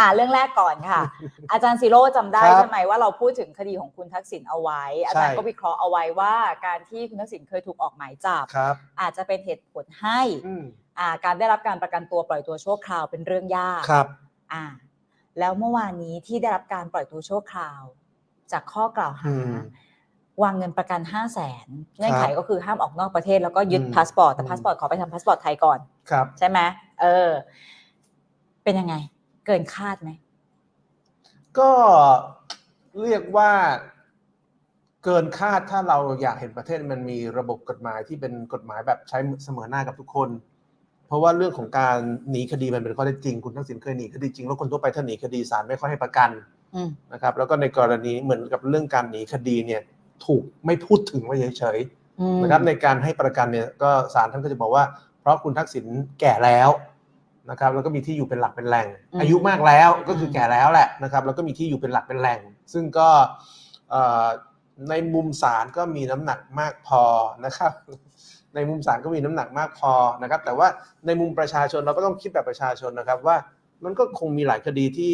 อ่าเรื่องแรกก่อนค่ะ อาจารย์ซิโร่จำได้ครับ ใช่ไหมว่าเราพูดถึงคดีของคุณทักษิณเอาไว้ อาจารย์ใช่ก็วิเคราะห์เอาไว้ว่าการที่คุณทักษิณเคยถูกออกหมายจับ ครับอาจจะเป็นเหตุผลให้อืมอ่าการได้รับการประกันตัวปล่อยตัวชั่วคราวเป็นเรื่องยากครับ อ่าแล้วเมื่อวานนี้ที่ได้รับการปล่อยตัวชั่วคราว จากข้อกล่าวหา อืมวางเงินประกัน 5 0 0แสนเงื่อนไขครับก็คือห้ามออกนอกประเทศแล้วก็ยึดอืมพาสปอร์ตแต่อืม พาสปอร์ตขอไปทำพาสปอร์ตไทยก่อน ครับ ใช่ไหมเออ เป็นยังไง เกินคาดไหม ก็เรียกว่าเกินคาดถ้าเราอยากเห็นประเทศมันมีระบบกฎหมายที่เป็นกฎหมายแบบใช้เสมอหน้ากับทุกคน เพราะว่าเรื่องของการหนีคดีมันเป็นข้อเท็จจริง คุณทักษิณเคยหนีคดีจริงแล้วคนทั่วไปถ้าหนีคดีศาลไม่ค่อยให้ประกันอืมนะครับ แล้วก็ในกรณีเหมือนกับเรื่องการหนีคดีเนี่ยถูกไม่พูดถึงไว้เฉยๆอืมนะครับในการให้ประกันเนี่ยก็ศาลท่านก็จะบอกว่า เพราะคุณทักษิณแก่แล้ว นะครับแล้วก็มีที่อยู่เป็นหลักเป็นแหล่งอายุมากแล้วก็คือแก่แล้วแหละนะครับแล้วก็มีที่อยู่เป็นหลักเป็นแหล่ง ซึ่งก็เอ่อในมุมศาลก็มีน้ำหนักมากพอนะครับ ในมุมศาลก็มีน้ำหนักมากพอนะครับ แต่ว่าในมุมประชาชนเราก็ต้องคิดแบบประชาชนนะครับว่ามันก็คงมีหลายคดีที่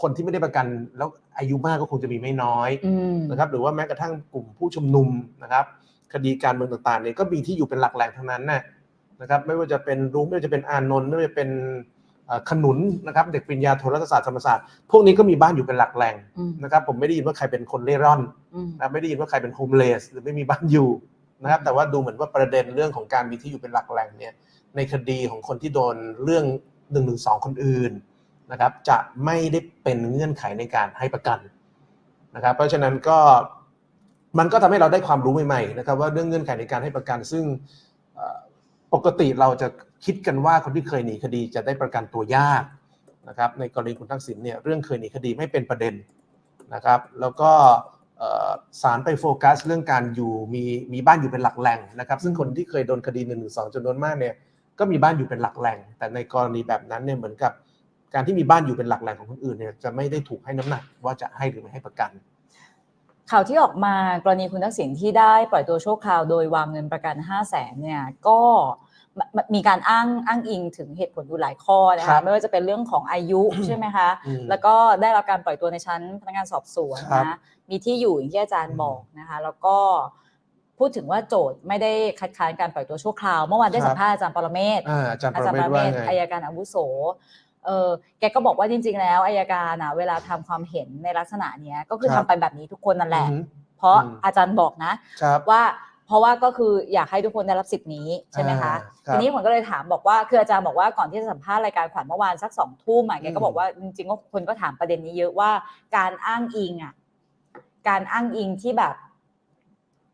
คนที่ไม่ได้ประกัน แล้วอายุมากก็คงจะมีไม่น้อย อืม นะครับหรือว่าแม้กระทั่งกลุ่มผู้ชุมนุมนะครับ คดีการเมืองต่างๆเนี่ยก็มีที่อยู่เป็นหลักแหล่งทั้งนั้นนะ นะครับไม่ว่าจะเป็นรุ้งไม่ว่าจะเป็นอานนท์ไม่ว่าจะเป็นเอ่อขนุนนะครับเด็กปริญญาโทรัฐศาสตร์ธรรมศาสตร์พวกนี้ก็มีบ้านอยู่เป็นหลักแหล่งอืมนะครับผมไม่ได้ยินว่าใครเป็นคนเร่ร่อนอืมนะไม่ได้ยินว่าใครเป็นโฮมเลสหรือไม่มีบ้านอยู่นะครับแต่ว่าดูเหมือนว่าประเด็นเรื่องของการมีที่อยู่เป็นหลักแหล่งเนี่ยในคดีของคนที่โดนเรื่องหนึ่งหนึ่งสองคนอื่นนะครับจะไม่ได้เป็นเงื่อนไขในการให้ประกันนะครับเพราะฉะนั้นก็มันก็ทำให้เราได้ความรู้ใหม่ๆนะครับว่าเรื่องเงื่อนไขในการให้ประกันซึ่งเอ่อ ปกติเราจะคิดกันว่าคนที่เคยหนีคดีจะได้ประกันตัวยากนะครับในกรณีคุณทักษิณเนี่ยเรื่องเคยหนีคดีไม่เป็นประเด็นนะครับแล้วก็เอ่อศาลไปโฟกัสเรื่องการอยู่มีมีบ้านอยู่เป็นหลักแหล่งนะครับซึ่งคนที่เคยโดนคดี1นึจำนวนมากเนี่ยก็มีบ้านอยู่เป็นหลักแหล่ง แต่ในกรณีแบบนั้นเนี่ยเหมือนกับการที่มีบ้านอยู่เป็นหลักแหล่งของคนอื่นเนี่ยจะไม่ได้ถูกให้น้ำหนักว่าจะให้หรือไม่ให้ประกัน ข่าวที่ออกมากรณีคุณทักษิณที่ได้ปล่อยตัวชั่วคราวโดยวางเงินประกัน 5 0 0แสนเนี่ยก็ มมมีการอ้างอ้างอิงถึงเหตุผลอยู่หลายข้อนะครัคะบไม่ว่าจะเป็นเรื่องของอายุ ใช่ไหมคะ อืม แล้วก็ได้รับการปล่อยตัวในชั้นพนักงานสอบสวนครับนะมีที่อยู่อย่างที่อาจารย์อืมบอกนะคะ แล้วก็พูดถึงว่าโจทย์ไม่ได้คัดค้านการปล่อยตัวชั่วคราว เมื่อวานได้ครับ สัมภาษณ์อาจารย์ปรเมศ อ่าอาจารย์ปอารจารย์เมปศรเมว่าศไง อายการอาวุโส เออแกก็บอกว่าจริง ๆ แล้วอายการอะเวลาทำความเห็นในลักษณะเนี้ยก็คือครัทำบ ไปแบบนี้ทุกคนนั่นแหละ อือฮึ เพราะอืม อาจารย์บอกนะ ครับ ว่า เพราะว่าก็คืออยากให้ทุกคนได้รับสิทธิ์นี้ใช่ไหมคะอ่าครับทีนี้ผมก็เลยถามบอกว่าคืออาจารย์บอกว่าก่อนที่จะสัมภาษณ์รายการขวัญเมื่อวานสักสองทุ่มอะแกอืก็มบอกว่าจริงๆก็คนก็ถามประเด็นนี้เยอะว่าการอ้างอิงอะการอ้างอิงที่แบบ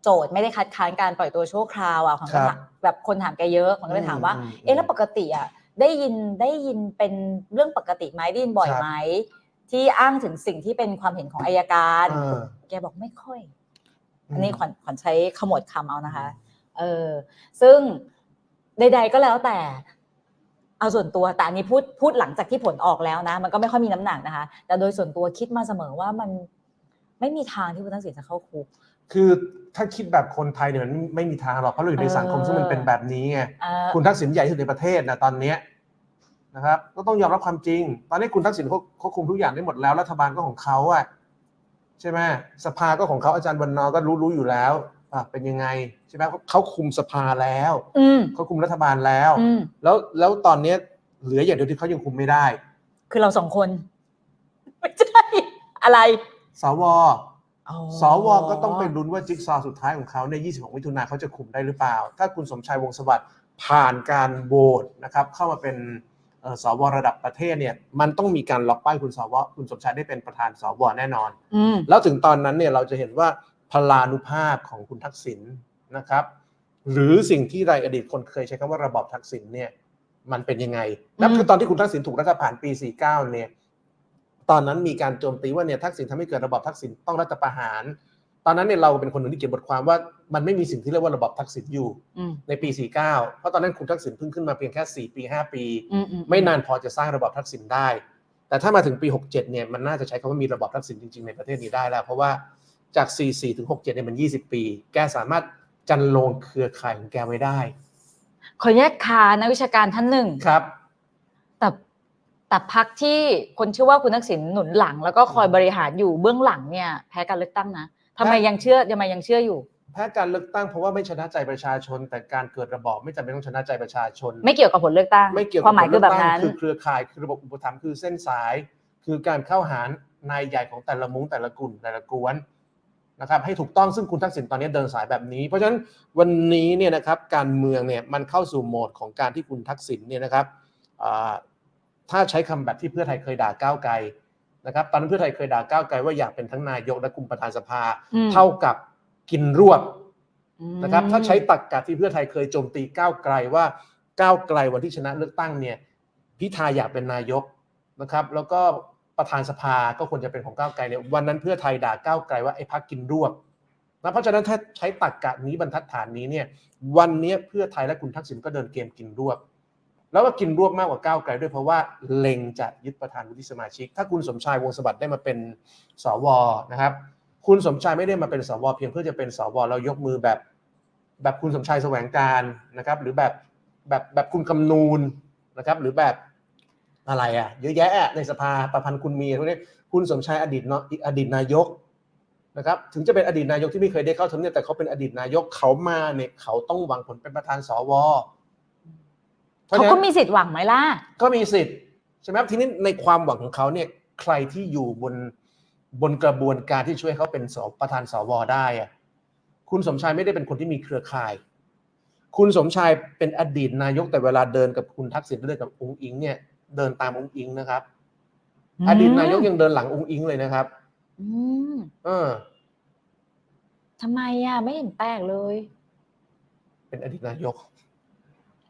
โจทย์ไม่ได้คัดค้านการปล่อยตัวชั่วคราวอะผมก็ถามแบบคนถามแกเยอะผมก็เลยถามว่าอืมเอ๊ะแล้วปกติอะได้ยินได้ยินเป็นเรื่องปกติไหมได้ยินบ่อยครับไหมที่อ้างถึงสิ่งที่เป็นความเห็นของอายการเออแกบอกไม่ค่อย อืมอันนี้ขวัญขวัญใช้ขมวดคำเอานะคะ เออ ซึ่งใด ๆ ก็แล้วแต่ เอาส่วนตัวแต่อันนี้พูดพูดหลังจากที่ผลออกแล้วนะ มันก็ไม่ค่อยมีน้ำหนักนะคะ แต่โดยส่วนตัวคิดมาเสมอว่ามันไม่มีทางที่คุณทักษิณจะเข้าคุก คือถ้าคิดแบบคนไทยเนี่ยมันไม่ไม่มีทางหรอกเพราะเราอยู่ในสังคมเออซึ่งมันเป็นแบบนี้ไงเออคุณทักษิณใหญ่ที่สุดในประเทศนะตอนเนี้ยนะครับก็ต้องยอมรับความจริง ตอนนี้คุณทักษิณเขาเขาคุมทุกอย่างได้หมดแล้วรัฐบาลก็ของเขาอะ ใช่ไหมสภาก็ของเขาอาจารย์วันนอร์ก็รู้รู้อยู่แล้วอะเป็นยังไงใช่ไหมเขาคุมสภาแล้วอืมเขาคุมรัฐบาลแล้ว อืมแล้วแล้วตอนเนี้ยเหลืออย่างเดียวที่เขายังคุมไม่ได้ คือเราสองคน ไม่ใช่ อะไรสว อ๋อสวก็ต้องไปลุ้นว่าจิ๊กซอว์สุดท้ายของเขาใน 26 มิถุนาเขาจะคุมได้หรือเปล่า ถ้าคุณสมชายวงศ์สวัสดิ์ผ่านการโหวตนะครับเข้ามาเป็นเอ่อ สวระดับประเทศเนี่ยมันต้องมีการล็อกป้ายคุณสวคุณสมชายได้เป็นประธานสวแน่นอนอืมแล้วถึงตอนนั้นเนี่ยเราจะเห็นว่าพลานุภาพของคุณทักษิณนะครับ หรือสิ่งที่ในอดีตคนเคยใช้คำว่าระบอบทักษิณเนี่ยมันเป็นยังไงนั่นคือตอนที่คุณทักษิณถูกรัฐประหารปี 49 เนี่ยตอนนั้นมีการโจมตีว่าเนี่ยทักษิณทำให้เกิดระบอบทักษิณต้องรัฐประหาร ตอนนั้นเนี่ยเราเป็นคนหนึ่งที่เขียนบทความว่า มันไม่มีสิ่งที่เรียกว่าระบอบทักษิณอยู่อืม ในปี 49 เพราะตอนนั้นคุณทักษิณเพิ่งขึ้นมาเพียงแค่ 4 ปี 5 ปี อืมอืไม่นานพอจะสร้างระบอบทักษิณได้ แต่ถ้ามาถึงปี 67 เนี่ยมันน่าจะใช้คำว่ามีระบอบทักษิณจริงๆ ในประเทศนี้ได้แล้ว เพราะว่าจาก 44 ถึง 67 เนี่ยมัน 20 ปี แกสามารถจันโลงเครือข่ายของแกไว้ได้ขอแยกคานักวิชาการท่านหนึ่ง ครับ แต่แต่พักที่คนเชื่อว่าคุณทักษิณหนุนหลัง แล้วก็คอยบริหารอยู่เบื้องหลังเนี่ยแพ้การเลือกตั้งนะทำไมยังเชื่อทำไมยังเชื่ออยู่ แพ้การเลือกตั้งเพราะว่าไม่ชนะใจประชาชน แต่การเกิดระบอบไม่จำเป็นต้องชนะใจประชาชน ไม่เกี่ยวกับผลเลือกตั้งไม่เกี่ยวความหมายคือแบบนั้นคือเครือข่ายคือระบบอุปถัมภ์คือเส้นสาย คือการเข้าหานายใหญ่ของแต่ละมุ้งแต่ละกลุ่มแต่ละกวนนะครับให้ถูกต้องซึ่งคุณทักษิณตอนนี้เดินสายแบบนี้ เพราะฉะนั้นวันนี้เนี่ยนะครับการเมืองเนี่ยมันเข้าสู่โหมดของการที่คุณทักษิณเนี่ยนะครับอ่าถ้าใช้คำแบบที่เพื่อไทยเคยด่าก้าวไกลนะครับตอนนั้นเพื่อไทยเคยด่าก้าวไกลว่าอยากเป็นทั้งนายกและกลุ่มประธานสภาอืมเท่ากับ กินรวบอืมนะครับ ถ้าใช้ตักกะที่เพื่อไทยเคยโจมตีก้าวไกลว่าก้าวไกลวันที่ชนะเลือกตั้งเนี่ยพิธาอยากเป็นนายกนะครับ แล้วก็ประธานสภาก็ควรจะเป็นของก้าวไกลเนี่ยวันนั้นเพื่อไทยด่าก้าวไกลว่าไอ้พักกินรวบนะเพราะฉะนั้นถ้าใช้ตักกะนี้บรรทัดฐานนี้เนี่ยวันนี้เพื่อไทยและคุณทักษิณก็เดินเกมกินรวบ แล้วก็กินรวบมากกว่าก้าวไกลด้วยเพราะว่าเล็งจะยึดประธานวุฒิสมาชิก ถ้าคุณสมชายวงศ์สวัสดิ์ได้มาเป็นสวนะครับ คุณสมชายไม่ได้มาเป็นสวเพียงเพื่อจะเป็นสวเรายกมือแบบ แบบคุณสมชายแสวงการนะครับ หรือแบบแบบแบบคุณคำนูนนะครับ หรือแบบอะไรอะเยอะแยะอะในสภาประพันธ์คุณมีพวกนี้คุณสมชายอดีตเนาะอดีตนายกนะครับถึงจะเป็นอดีตนายกที่ไม่เคยได้เข้าทำเนียบแต่เขาเป็นอดีตนายกเขามาเนี่ยเขาต้องหวังผลเป็นประธานสวพระเขาฉะก็นั้นมีสิทธิ์หวังไหมล่ะก็มีสิทธิ์ใช่ไหมครับทีนี้ในความหวังของเขาเนี่ยใครที่อยู่บน บนกระบวนการที่ช่วยเขาเป็นสประธานสวได้อะคุณสมชายไม่ได้เป็นคนที่มีเครือข่าย คุณสมชายเป็นอดีตนายกแต่เวลาเดินกับคุณทักษิณเดินกับองค์อิง เนี่ยเดินตามองค์อิงนะครับอืมอดีตนายกยังเดินหลังองค์อิงเลยนะครับ อืมเออทำไมอะไม่เห็นแปลกเลย เป็นอดีตนายก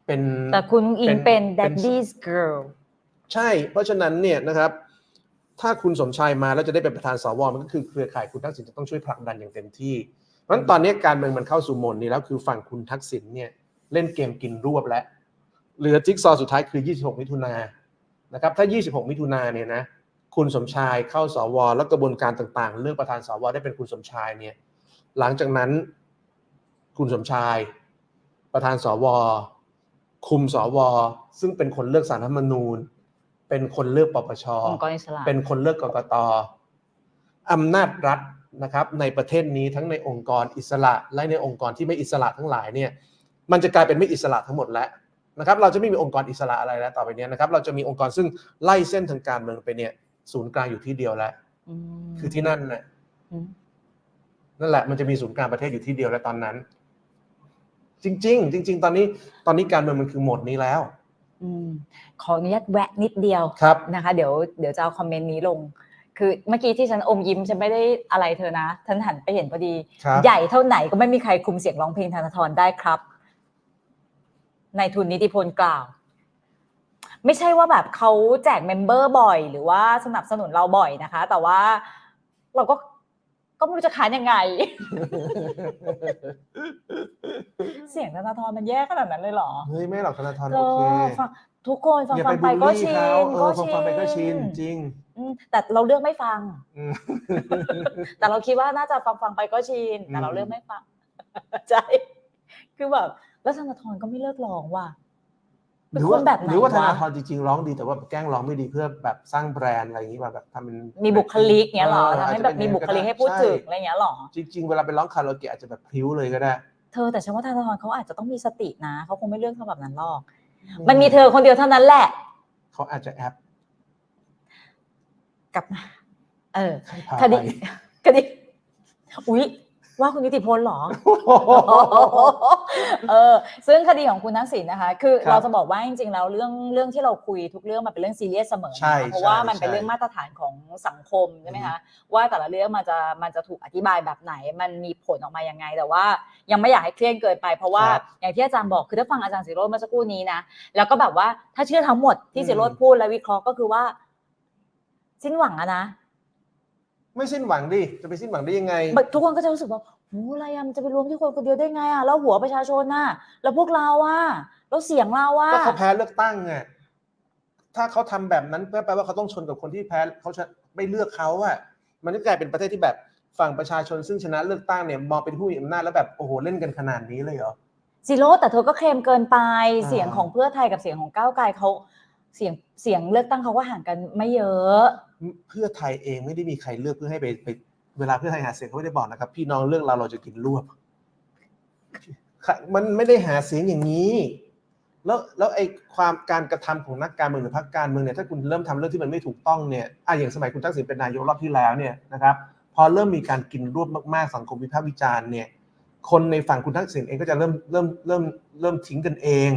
เป็นแต่คุณอิงเป็นเป็น daddy's girl ใช่ เพราะฉะนั้นเนี่ยนะครับ ถ้าคุณสมชายมาแล้วจะได้เป็นประธานสวมันก็คือเครือข่ายคุณทักษิณจะต้องช่วยผลักดันอย่างเต็มที่ เพราะฉะนั้นตอนนี้การเมืองมันเข้าสู่มดนี้แล้วคือฝั่งคุณทักษิณเนี่ยเล่นเกมกินรวบแล้วเหลือจิ๊กซอว์สุดท้ายคือ 26 มิถุนานะครับถ้า 26 มิถุนาเนี่ยนะคุณสมชายเข้าสวแล้วกระบวนการต่างๆ เลือกประธานสวได้เป็นคุณสมชายเนี่ยหลังจากนั้นคุณสมชาย ประธานสว คุมสว ซึ่งเป็นคนเลือกสารรัฐธรรมนูญ เป็นคนเลือกปปชองค์กรอิสระเป็นคนเลือกกกตอำนาจรัฐนะครับในประเทศนี้ทั้งในองค์กรอิสระ และในองค์กรที่ไม่อิสระทั้งหลายเนี่ยมันจะกลายเป็นไม่อิสระทั้งหมดแล้วนะครับเราจะไม่มีองค์กรอิสระอะไรแล้วต่อไปเนี้นะครับ เราจะมีองค์กรซึ่งไล่เส้นทางการเมืองไปเนี่ย ศูนย์กลางอยู่ที่เดียวแล้วมคือที่นั่นน่ะอืมนั่นแหละมันจะมีศูนย์กลางประเทศอยู่ที่เดียวแล้วตอนนั้น จริง ๆ จริง ๆ ตอนนี้ตอนนี้การเมืองมันคือโหมดนี้แล้ว อืมขออนุญาตแวะนิดเดียวครับนะคะ เดี๋ยวเดี๋ยวจะเอาคอมเมนต์นี้ลง คือเมื่อกี้ที่ฉันอมยิ้มฉันไม่ได้อะไรเธอนะฉันหันไปเห็นพอดี ครับใหญ่เท่าไหนก็ไม่มีใครคุมเสียงร้องเพลงธนาธรได้ครับนายทุนนิติพลกล่าว ไม่ใช่ว่าแบบเขาแจกเมมเบอร์บ่อย หรือว่าสนับสนุนเราบ่อยนะคะ แต่ว่าเราก็ ก็ไม่รู้จะขายยังไง เสียงธนาธรมันแย่ขนาดนั้นเลยเหรอเฮ้ยไม่หรอกธนาธรเธโออเคฟังทุกคนฟังอย่าฟัไปงไปบูลก็ลี่ชิเขานเอก็อฟังชิฟังไปก็ชินจริง อืมแต่เราเลือกไม่ฟัง อืม แต่เราคิดว่าน่าจะฟังฟังไปก็ชิน แต่เราอืม เลือกไม่ฟัง ใช่ คือแบบแล้วธนาธรก็ไม่เลิกร้องว่ะ เป็นคนแบบไหนหรือว่าธวะนาธรจริงๆร้องดีแต่ว่าแกล้งร้องไม่ดีเพื่อแบบสร้างแบรนด์อะไรอย่างนี้ป่ะแบบทำเป็นมีบุคลิกเงี้ยเหรอออทำให้อาจจะแบบเป็นมีบุคลิกให้พูดช่ถึงอะไรเงี้ยเหรอจริงๆเวลาไปร้องคาราโอเกะอาจจะแบบพริ้วเลยก็ได้ เธอแต่ฉันว่าธนาธรเขาอาจจะต้องมีสตินะเขาคงไม่เลือกทำแบบนั้นหรอก มันมีเธอคนเดียวเท่านั้นแหละเขาอาจจะแอปกลับมาเออใครพาคดีไปคดีอุ๊ย ว่าคุณนิติพลเหรอ เออ ซึ่งคดีของคุณทักษิณนะคะ คือครับเราจะบอกว่าจริงๆแล้วเรื่องเรื่องที่เราคุยทุกเรื่องมันเป็นเรื่องซีเรียสเสมอนะใช่เพราะว่าใช่มันเป็นใช่เรื่องมาตรฐานของสังคมใช่ไหมคะว่าแต่ละเรื่องมันจะมันจะถูกอธิบายแบบไหน มันมีผลออกมายังไง แต่ว่ายังไม่อยากให้เครียดเกินไปเพราะว่าครับอย่างที่อาจารย์บอกคือถ้าฟังอาจารย์สิโรจน์เมื่อสักครู่นี้นะแล้วก็แบบว่าถ้าเชื่อทั้งหมดที่อืมสิโรจน์พูดและวิเคราะห์ก็คือว่า สิ้นหวังอะนะ ไม่สิ้นหวังดิจะไปสิ้นหวังได้ยังไง ทุกคนก็จะรู้สึกว่าโหอะไรอะมันจะไปรวมที่คนคนเดียวได้ไงอะแล้วหัวประชาชนน่ะ แล้วพวกเราอะแล้วเสียงเราอะก็เขาแพ้เลือกตั้งไงถ้าเขาทำแบบนั้นแปลว่าเขาต้องชนกับคนที่แพ้เขาจะไม่เลือกเขาอะมันก็กลายเป็นประเทศที่แบบฝั่งประชาชนซึ่งชนะเลือกตั้งเนี่ยมองเป็นผู้มีอำนาจแล้วแบบโอ้โหเล่นกันขนาดนี้เลยเหรอซีโร่แต่เธอก็เคลมเกินไปอ่าเสียงของเพื่อไทยกับเสียงของก้าวไกลเขาเสียงเสียงเลือกตั้งเขาก็ห่างกันไม่เยอะ เพื่อไทยเองไม่ได้มีใครเลือกเพื่อให้ไปไปเวลาเพื่อไทยหาเสียงเขาไม่ได้บอกนะครับ พี่น้องเลือกเราเราจะกินรวบมันไม่ได้หาเสียงอย่างนี้ แล้วแล้วไอ้ความการกระทำของนักการเมืองหรือพรรคการเมืองเนี่ยถ้าคุณเริ่มทำเรื่องที่มันไม่ถูกต้องเนี่ยอะอย่างสมัยคุณทักษิณเป็นนายกรอบที่แล้วเนี่ยนะครับ พอเริ่มมีการกินรวบมากๆสังคมวิพากษ์วิจารณ์เนี่ยคนในฝั่งคุณทักษิณเองก็จะเริ่มเริ่มเริ่มเริ่มทิ้งกันเอง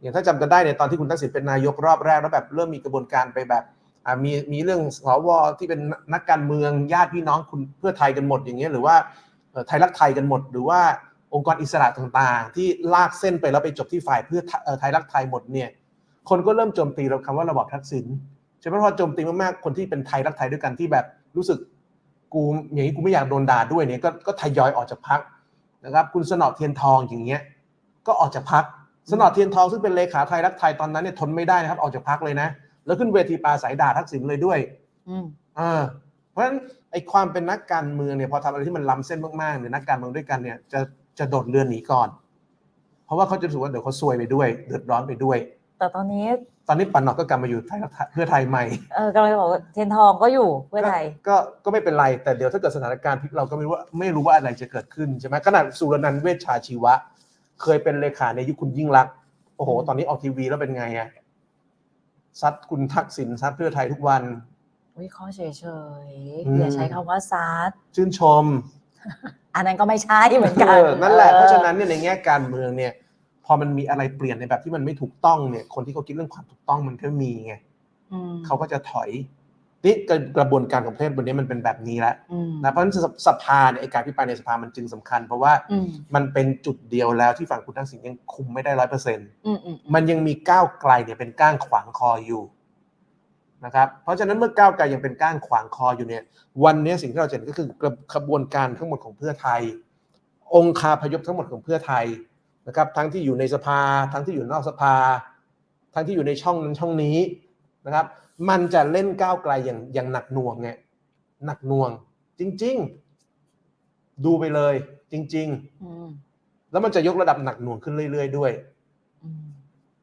อย่างถ้าจำกันได้เนี่ยตอนที่คุณทักษิณเป็นนายกรอบแรกแล้วแบบเริ่มมีกระบวนการไปแบบ มีมีเรื่องสวที่เป็นนักการเมืองญาติพี่น้องคุณเพื่อไทยกันหมดอย่างเงี้ยหรือว่าไทยรักไทยกันหมด หรือว่าองค์กรอิสระต่างๆ ที่ลากเส้นไปแล้วไปจบที่ฝ่ายเพื่อไทยรักไทยหมดเนี่ยคนก็เริ่มโจมตีเราคำว่าระบอบทักษิณใช่ไหมพอโจมตีมากๆคนที่เป็นไทยรักไทยด้วยกันที่แบบรู้สึกกูอย่างนี้กูไม่อยากโดนด่าด้วยเนี่ยก็ก็ทยอยออกจากพักนะครับ คุณสนอเทียนทองอย่างเงี้ยก็ออกจากพักสนอเทียนทองซึ่งเป็นเลขาไทยรักไทยตอนนั้นเนี่ยทนไม่ได้นะครับออกจากพักเลยนะ แล้วขึ้นเวทีปราศัยด่าทักษิณเลยด้วยอืมเออเพราะฉะนั้นไอ้ความเป็นนักการเมืองเนี่ยพอทำอะไรที่มันล้ำเส้นมากๆเนี่ยนักการเมืองด้วยกันเนี่ยจะจะโดดเรือนหนีก่อน เพราะว่าเขาจะรู้สึกว่าเดี๋ยวเขาซวยไปด้วยเดือดร้อนไปด้วย แต่ตอนนี้ ตอนนี้ปันนอกก็กลับมาอยู่ไทยรักไทยเพื่อไทยใหม่เออกำลังจะบอกว่าเทียนทองก็อยู่เพื่อไทยก็ก็ไม่เป็นไรแต่เดี๋ยวถ้าเกิดสถานการณ์พลิกเราก็ไม่รู้ว่าไม่รู้ว่าอะไรจะเกิดขึ้นใช่ไหมขนาดสุรนันท์เวชชาชีวะ เคยเป็นเลขาในยุคคุณยิ่งรักษณ์โอ้โห ตอนนี้ออกทีวีแล้วเป็นไงอะ ซัดคุณทักษิณซัดเพื่อไทยทุกวันวิเคราะห์เฉยอืมๆอย่าใช้คำว่าซัดชื่นชม อันนั้นก็ไม่ใช่เหมือนกันเออนั่นแหละออเพราะฉะนั้นเนี่ยในแง่การเมืองเนี่ย พอมันมีอะไรเปลี่ยนในแบบที่มันไม่ถูกต้องเนี่ย คนที่เขาคิดเรื่องความถูกต้องมันก็มีไงอืมเขาก็จะถอย นี่กระบวนการของประเทศบนนี้มันเป็นแบบนี้แล้วอืมนะเพราะฉะนั้นสสภาเนี่ยไอ้การพิปรายในสภามันจึงสำคัญ เพราะว่าอืมมันเป็นจุดเดียวแล้วที่ฝั่งคุณทักษิณยังคุมไม่ได้ร้อยเปอร์เซ็นต์อืมอืมมันยังมีก้าวไกลเนี่ยเป็นก้างขวางคออยู่นะครับเพราะฉะนั้นเมื่อก้าวไกลยังเป็นก้างขวางคออยู่เนี่ย วันนี้สิ่งที่เราจะเห็นก็คือกระขบวนการทั้งหมดของเพื่อไทย องคาพยพทั้งหมดของเพื่อไทยนะครับ ทั้งที่อยู่ในสภา ทั้งที่อยู่นอกสภา ทั้งที่อยู่ในช่องนั้นช่องนี้ นะครับ มันจะเล่นก้าวไกลอย่างอย่างหนักหน่วงเนี่ยหนักหน่วง จริง ๆ ดูไปเลย จริงๆอืมแล้วมันจะยกระดับหนักหน่วงขึ้นเรื่อย ๆ ด้วย